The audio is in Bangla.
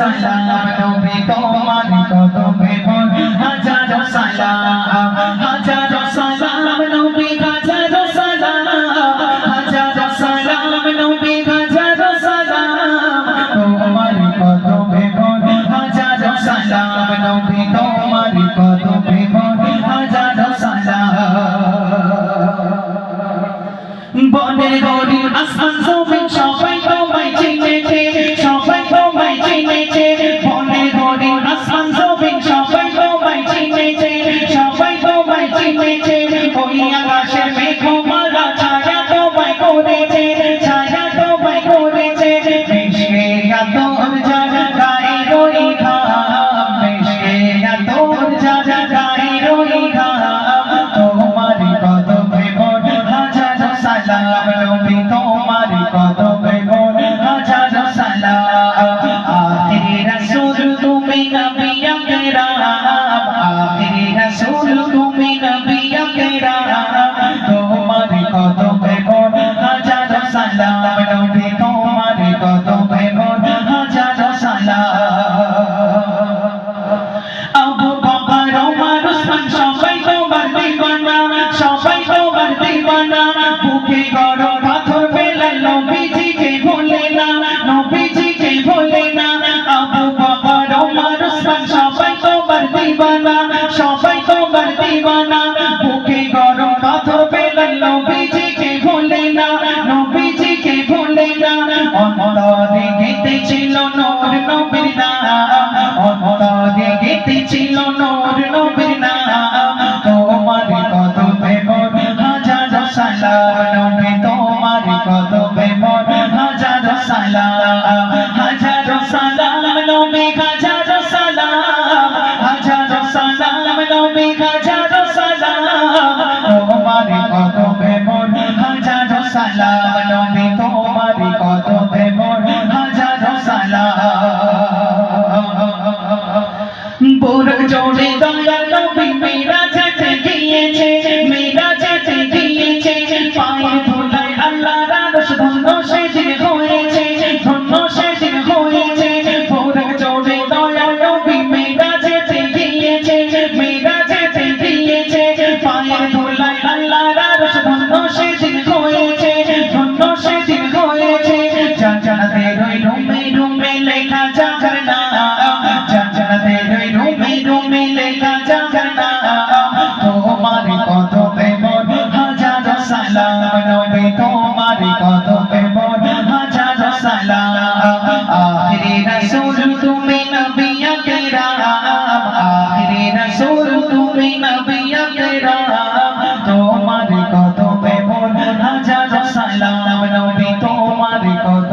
সালাম নবী তোমার কত বেমন হাজার সালাম বনের গরিব আসমান জমিন সবাই তোমায় চিনেছে, সবাই তোমায় চিনেছে। বনের গরিব আসমান জমিন সবাই তোমায় চিনেছে, সবাই তোমায় চিনেছে। আখিরি রাসূল তুমি নবী আকরাম তোমার কত বেমন হাজার সালাম নবী তোমার কত বেমন হাজার সালাম আবু বকর ওমর উসমান সবাই সালাম নবী তোমার কত বেমন হাজার সালাম। জান্নাতে রই রুমে রুমে লেখা যাকার জান্নাতে রই রুমে রুমে লেখা যাকার তোমার কত বেমন হাজার সালাম নবী তোমার কত বেমন হাজার সালাম আখিরি রাসূল তুমি নবী আকরাম আখিরি রাসূল তুমি নবী আকরাম তোমার কত বেমন হাজার সালাম, নবী তোমার কত